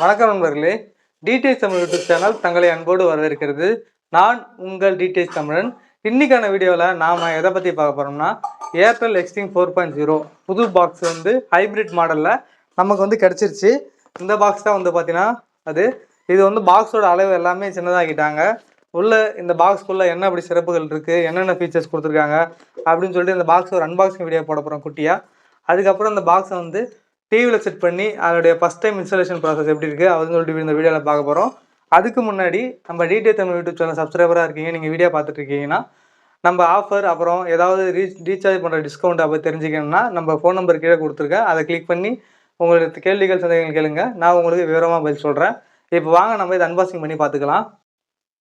வணக்கம் நண்பர்களே. TDS Tamil YouTube channel தங்களை அன்போடு வரவேற்கிறது. நான் உங்கள் டிடிஎஸ் தமிழன். இன்னைக்கான வீடியோவில் நாம் எதை பற்றி பார்க்க போகிறோம்னா Airtel existing four point zero புது பாக்ஸ் வந்து ஹைப்ரிட் மாடலில் நமக்கு வந்து கிடச்சிருச்சு. இந்த பாக்ஸ் தான் வந்து பார்த்தீங்கன்னா அது இது வந்து பாக்ஸோட அளவு எல்லாமே சின்னதாகிட்டாங்க உள்ள இந்த பாக்ஸ்க்குள்ளே என்ன அப்படி சிறப்புகள் இருக்குது என்னென்ன ஃபீச்சர்ஸ் கொடுத்துருக்காங்க அப்படின்னு சொல்லிட்டு இந்த பாக்ஸ் ஒரு அன்பாக்சிங் வீடியோ போட போகிறோம் குட்டியாக அதுக்கப்புறம் இந்த பாக்ஸை வந்து டிவியில் செட் பண்ணி அதோடைய ஃபஸ்ட் டைம் இன்ஸ்டாலேஷன் ப்ராசஸ் எப்படி இருக்குது அதுன்னு சொல்லிட்டு இந்த வீடியோவில் பார்க்க போகிறோம் அதுக்கு முன்னாடி நம்ம டிடிஏ தமிழ் யூடியூப் சேனல் சப்ஸ்கிரைபராக இருக்கீங்க நீங்கள் வீடியோ பார்த்துட்டு இருக்கீங்கன்னா நம்ம ஆஃபர் அப்புறம் ஏதாவது ரீச் ரீசார்ஜ் பண்ணுற டிஸ்கவுண்ட் அப்போ தெரிஞ்சுக்கணும்னா நம்ம ஃபோன் நம்பர் கீழே கொடுத்துருக்கேன் அதை கிளிக் பண்ணி உங்களுக்கு கேள்விகள் சந்தேகங்கள் கேளுங்க. நான் உங்களுக்கு விவரமாக பதில் சொல்கிறேன் இப்போ வாங்க நம்ம இதை அன்பாக்சிங் பண்ணி பார்த்துக்கலாம்.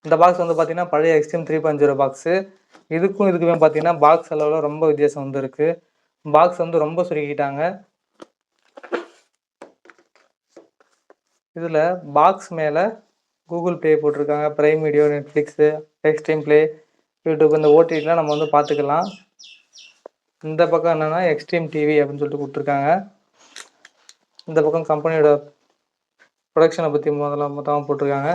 இந்த பாக்ஸ் வந்து பார்த்தீங்கன்னா பழைய Xstream three point zero box இதுக்கும் இதுக்குமே பார்த்தீங்கன்னா பாக்ஸ் அளவில் ரொம்ப வித்தியாசம் வந்து இருக்குது பாக்ஸ் வந்து ரொம்ப சுருக்கிட்டாங்க. இதில் பாக்ஸ் மேலே கூகுள் ப்ளே போட்டிருக்காங்க Prime Video Netflix Xstream Play YouTube இந்த ஓடிடிலாம் நம்ம வந்து பார்த்துக்கலாம். இந்த பக்கம் என்னென்னா எக்ஸ்ட்ரீம் டிவி அப்படின்னு சொல்லிட்டு கொடுத்துருக்காங்க. இந்த பக்கம் கம்பெனியோட ப்ரொடக்ஷனை பற்றி முதல்ல மொத்தமாக போட்டிருக்காங்க.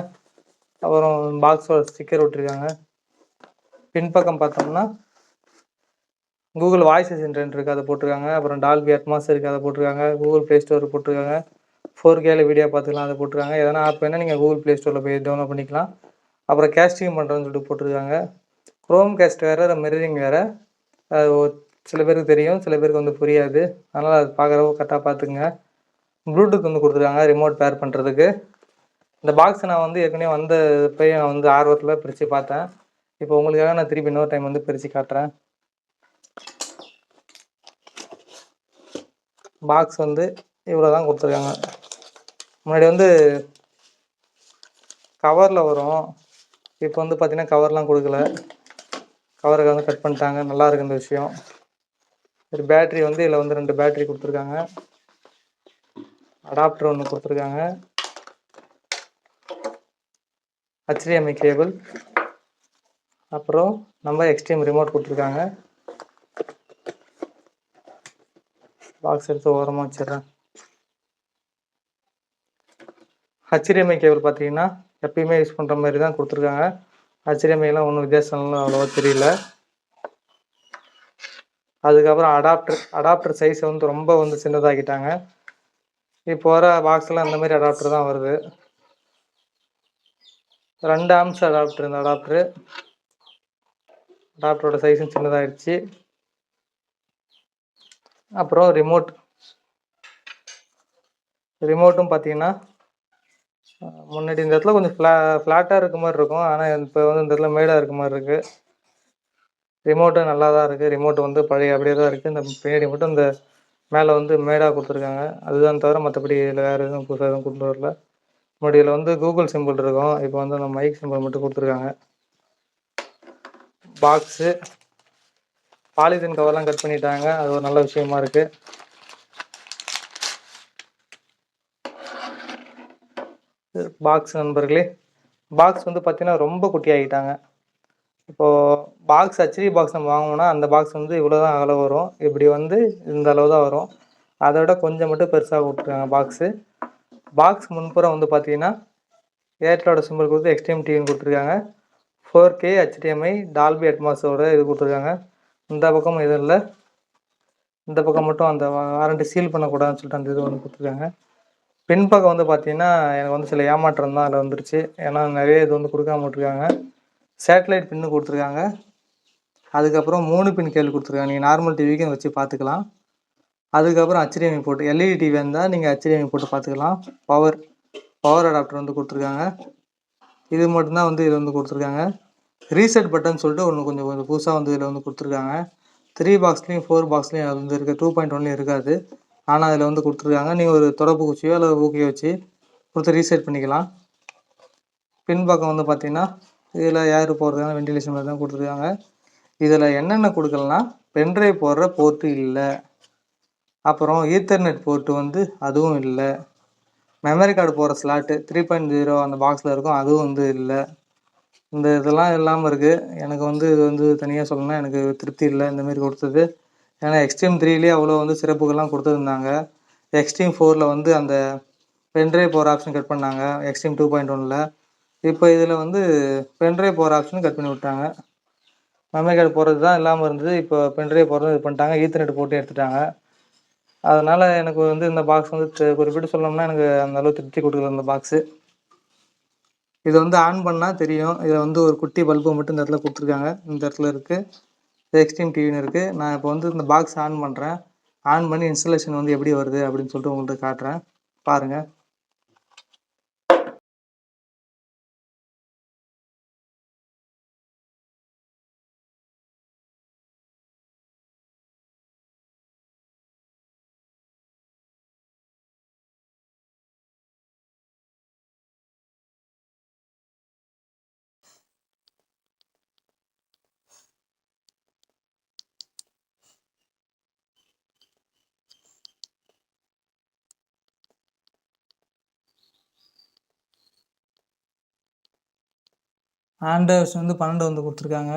அப்புறம் பாக்ஸோட ஸ்டிக்கர் விட்டுருக்காங்க பின்பக்கம் பார்த்தோம்னா கூகுள் வாய்ஸ் அசிஸ்டன்ட் இருக்குது அதை போட்டிருக்காங்க. அப்புறம் டால்பி அட்மாஸ் இருக்குது அதை போட்டிருக்காங்க. கூகுள் ப்ளே ஸ்டோர் போட்டிருக்காங்க. ஃபோர் கேல வீடியோ பார்த்துக்கலாம் அதை போட்டிருக்காங்க. எதனா ஆப் வேணால் நீங்கள் கூகுள் ப்ளே ஸ்டோரில் போய் டவுன்லோட் பண்ணிக்கலாம். அப்புறம் கேஸ்டிங் பண்ணுறோன்னு சொல்லிட்டு போட்டிருக்காங்க. க்ரோம் கேஸ்ட் வேறு மிரரிங் வேறு. அது சில பேருக்கு தெரியும் சில பேருக்கு வந்து புரியாது. அதனால் அது பார்க்குறவங்க கரெக்டாக பார்த்துக்குங்க. ப்ளூடூத் வந்து கொடுத்துருக்காங்க ரிமோட் பேர் பண்ணுறதுக்கு இந்த பாக்ஸ் நான் வந்து ஏற்கனவே வந்த போய் நான் வந்து ஆர்வத்தில் பிரித்து பார்த்தேன். இப்போ உங்களுக்காக நான் திருப்பி இன்னொரு டைம் வந்து பிரித்து காட்டுறேன். பாக்ஸ் வந்து இவ்வளோ தான் கொடுத்துருக்காங்க. முன்னாடி வந்து கவரில் வரும். இப்போ வந்து பார்த்திங்கன்னா கவர்லாம் கொடுக்கல. கவருக்கு வந்து கட் பண்ணிட்டாங்க. நல்லா இருக்கு இந்த விஷயம். ஒரு பேட்ரி வந்து இதில் வந்து ரெண்டு பேட்ரி கொடுத்துருக்காங்க. அடாப்டர் ஒன்று கொடுத்துருக்காங்க. ஹச்டிஎம்ஐ கேபிள் அப்புறம் நம்ம எக்ஸ்ட்ரீம் ரிமோட் கொடுத்துருக்காங்க. பாக்ஸ் எடுத்து ஓரமாக வச்சிடுறேன். HDMI கேபிள் பார்த்தீங்கன்னா எப்பயுமே யூஸ் பண்ணுற மாதிரி தான் கொடுத்துருக்காங்க. HDMI-லாம் ஒன்றும் வித்தியாசம்லாம் அவ்வளோவா தெரியல. அதுக்கப்புறம் அடாப்டர் அடாப்டர் சைஸ் வந்து ரொம்ப வந்து சின்னதாக்கிட்டாங்க. இப்போ வர பாக்ஸ்லாம் அந்த மாதிரி அடாப்டர் தான் வருது. ரெண்டு ஆம்ஸ் அடாப்டர் இந்த அடாப்டரு அடாப்டரோட சைஸும் சின்னதாகிடுச்சு அப்புறம் ரிமோட் ரிமோட்டும் பார்த்தீங்கன்னா முன்னாடி இந்த இடத்துல கொஞ்சம் ஃப்ளா ஃப்ளாட்டாக இருக்க மாதிரி இருக்கும். ஆனால் இப்போ வந்து இந்த இடத்துல மேடாக இருக்க மாதிரி இருக்குது ரிமோட்டும் நல்லா தான் இருக்குது ரிமோட் வந்து பழைய அப்படியே தான் இருக்குது இந்த பின்னாடி மட்டும் இந்த மேலே வந்து மேடாக கொடுத்துருக்காங்க. அதுதான் தவிர மற்றபடி இதில் வேறு எதுவும் புதுசாக எதுவும் கொண்டு வரல. முன்னாடி இதில் வந்து கூகுள் சிம்பிள் இருக்கும். இப்போ வந்து அந்த மைக் சிம்பிள் மட்டும் கொடுத்துருக்காங்க. பாக்ஸு பாலிதீன் கவர்லாம் கட் பண்ணிட்டாங்க. அது ஒரு நல்ல விஷயமா இருக்குது பாக்ஸ் நண்பர்களே பாக்ஸ் வந்து பார்த்திங்கன்னா ரொம்ப குட்டியாகிட்டாங்க. இப்போது பாக்ஸ் ஹச்டி பாக்ஸ் நம்ம வாங்கினோம்னா அந்த பாக்ஸ் வந்து இவ்வளோ தான் அளவு வரும். இப்படி வந்து இந்த அளவு தான் வரும். அதை விட கொஞ்சம் மட்டும் பெருசாக கொடுத்துருக்காங்க பாக்ஸு பாக்ஸ் முன்புறம் வந்து பார்த்தீங்கன்னா ஏர்டெலோட சிம்பிள் கொடுத்து எக்ஸ்ட்ரீம் டிவின்னு கொடுத்துருக்காங்க. ஃபோர் கே ஹெச்டிஎம்ஐ டால்பி அட்மாஸோட இது கொடுத்துருக்காங்க. இந்த பக்கமும் எதுவும் இல்லை. இந்த பக்கம் மட்டும் அந்த வாரண்டி சீல் பண்ணக்கூடாதுன்னு சொல்லிட்டு அந்த இது ஒன்று கொடுத்துருக்காங்க. பின்பக்கம் வந்து பார்த்தீங்கன்னா எனக்கு வந்து சில ஏமாற்றம் தான் அதில் வந்துருச்சு. ஏன்னா நிறைய இது வந்து கொடுக்காம விட்ருக்காங்க சேட்டலைட் பின்னு கொடுத்துருக்காங்க. அதுக்கப்புறம் மூணு பின் கேள்வி கொடுத்துருக்காங்க. நீங்கள் நார்மல் டிவிக்கு வச்சு பார்த்துக்கலாம். அதுக்கப்புறம் HDMI போட்டு எல்இடி டிவி இருந்தால் நீங்கள் HDMI போட்டு பார்த்துக்கலாம். பவர் பவர் அடாப்டர் வந்து கொடுத்துருக்காங்க. இது மட்டும்தான் வந்து இதில் வந்து கொடுத்துருக்காங்க. ரீசெட் பட்டன் சொல்லிட்டு ஒன்று கொஞ்சம் கொஞ்சம் புதுசாக வந்து இதில் வந்து கொடுத்துருக்காங்க. த்ரீ பாக்ஸ்லேயும் ஃபோர் பாக்ஸ்லேயும் அது வந்து இருக்குது டூ பாயிண்ட் ஒன்லேயும் இருக்காது. ஆனால் அதில் வந்து கொடுத்துருக்காங்க. நீங்கள் ஒரு தொடப்பு குச்சியோ அல்லது ஊக்கியோ வச்சு கொடுத்து ரீசெட் பண்ணிக்கலாம். பின்பக்கம் வந்து பார்த்தீங்கன்னா இதில் ஏர் போடுறதுக்கான வெண்டிலேஷன் மாதிரி தான் கொடுத்துருக்காங்க. இதில் என்னென்ன கொடுக்கலனா பென்ட்ரைவ் போடுற போர்ட்டு இல்லை. அப்புறம் ஈத்தர்நெட் போர்ட்டு வந்து அதுவும் இல்லை. மெமரி கார்டு போகிற ஸ்லாட்டு த்ரீ பாயிண்ட் ஜீரோ அந்த பாக்ஸில் இருக்கும் அதுவும் வந்து இல்லை. இந்த இதெல்லாம் இல்லாமல் இருக்குது எனக்கு வந்து இது வந்து தனியாக சொல்லணும்னா எனக்கு திருப்தி இல்லை. இந்தமாரி கொடுத்தது. ஏன்னா எக்ஸ்ட்ரீம் த்ரீலேயே அவ்வளோ வந்து சிறப்புகள்லாம் கொடுத்துருந்தாங்க. எக்ஸ்ட்ரீம் ஃபோரில் வந்து அந்த பென்ட்ரைவ் போகிற ஆப்ஷன் கட் பண்ணாங்க. எக்ஸ்ட்ரீம் டூ பாயிண்ட் ஒனில் இப்போ இதில் வந்து பென்ட்ரைவ் போகிற ஆப்ஷன் கட் பண்ணி விட்டாங்க. மெமரி கார்டு போகிறது தான் இல்லாமல் இருந்தது. இப்போ பென்ட்ரைவ் போகிறது இது பண்ணிட்டாங்க. ஈத்தர்நெட் போட்டு எடுத்துட்டாங்க. அதனால் எனக்கு வந்து இந்த பாக்ஸ் வந்து குறிப்பிட்டு சொல்லணும்னா எனக்கு அந்த அளவு திருப்தி கொடுக்கல இந்த பாக்ஸு இது வந்து ஆன் பண்ணால் தெரியும். இதில் வந்து ஒரு குட்டி பல்பு மட்டும் இந்த இடத்துல கொடுத்துருக்காங்க. இந்த இடத்துல இருக்குது எக்ஸ்ட்ரீம் டிவின்னு இருக்குது நான் இப்போ வந்து இந்த பாக்ஸ் ஆன் பண்ணுறேன் ஆன் பண்ணி இன்ஸ்டலேஷன் வந்து எப்படி வருது அப்படின்னு சொல்லிட்டு உங்கள்கிட்ட காட்டுறேன். பாருங்கள் ஆண்டர்ஸ் வந்து பன்னெண்டு வந்து கொடுத்துருக்காங்க.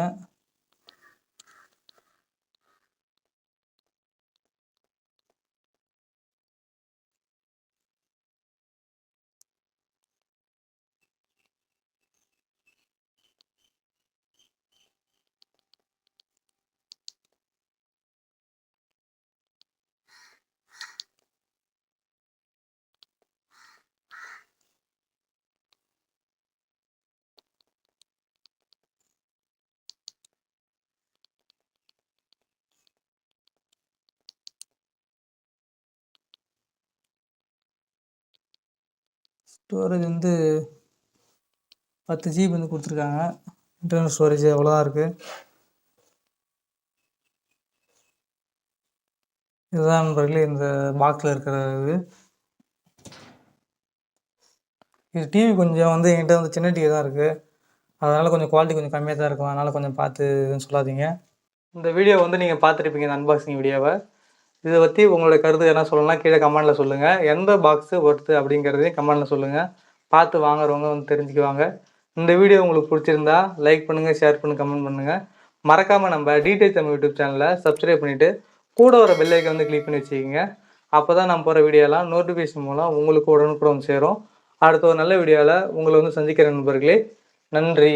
ஸ்டோரேஜ் வந்து பத்து ஜிபி வந்து கொடுத்துருக்காங்க. இன்டர்னல் ஸ்டோரேஜ் அவ்வளோதான் இருக்குது இதுதான் நண்பர்களே இந்த பாக்ஸில் இருக்கிற இது. இது டிவி கொஞ்சம் வந்து என்கிட்ட வந்து சின்ன டிவி தான் இருக்குது அதனால் கொஞ்சம் குவாலிட்டி கொஞ்சம் கம்மியாக தான் இருக்கும். அதனால் கொஞ்சம் பார்த்து எதுவும் சொல்லாதீங்க. இந்த வீடியோ வந்து நீங்கள் பார்த்துருப்பீங்க இந்த அன்பாக்சிங் வீடியோவை இதை பற்றி உங்களோட கருத்து என்ன சொல்லணும்னா கீழே கமெண்டில் சொல்லுங்கள் எந்த பாக்ஸு ஒர்த்து அப்படிங்கிறதையும் கமெண்டில் சொல்லுங்கள் பார்த்து வாங்குறவங்க வந்து தெரிஞ்சுக்குவாங்க. இந்த வீடியோ உங்களுக்கு பிடிச்சிருந்தா லைக் பண்ணுங்கள் ஷேர் பண்ணுங்கள் கமெண்ட் பண்ணுங்கள் மறக்காமல் நம்ம டீடைல் தமிழ் யூடியூப் சேனலை சப்ஸ்கிரைப் பண்ணிவிட்டு கூட வர பெல்லைக்கை வந்து கிளிக் பண்ணி வச்சுக்கோங்க. அப்போ தான் நம்ம போகிற வீடியோலாம் நோட்டிஃபிகேஷன் மூலம் உங்களுக்கு உடனுக்குடன் சேரும். அடுத்த ஒரு நல்ல வீடியோவில் உங்களை வந்து சந்திக்கிற நண்பர்களே நன்றி.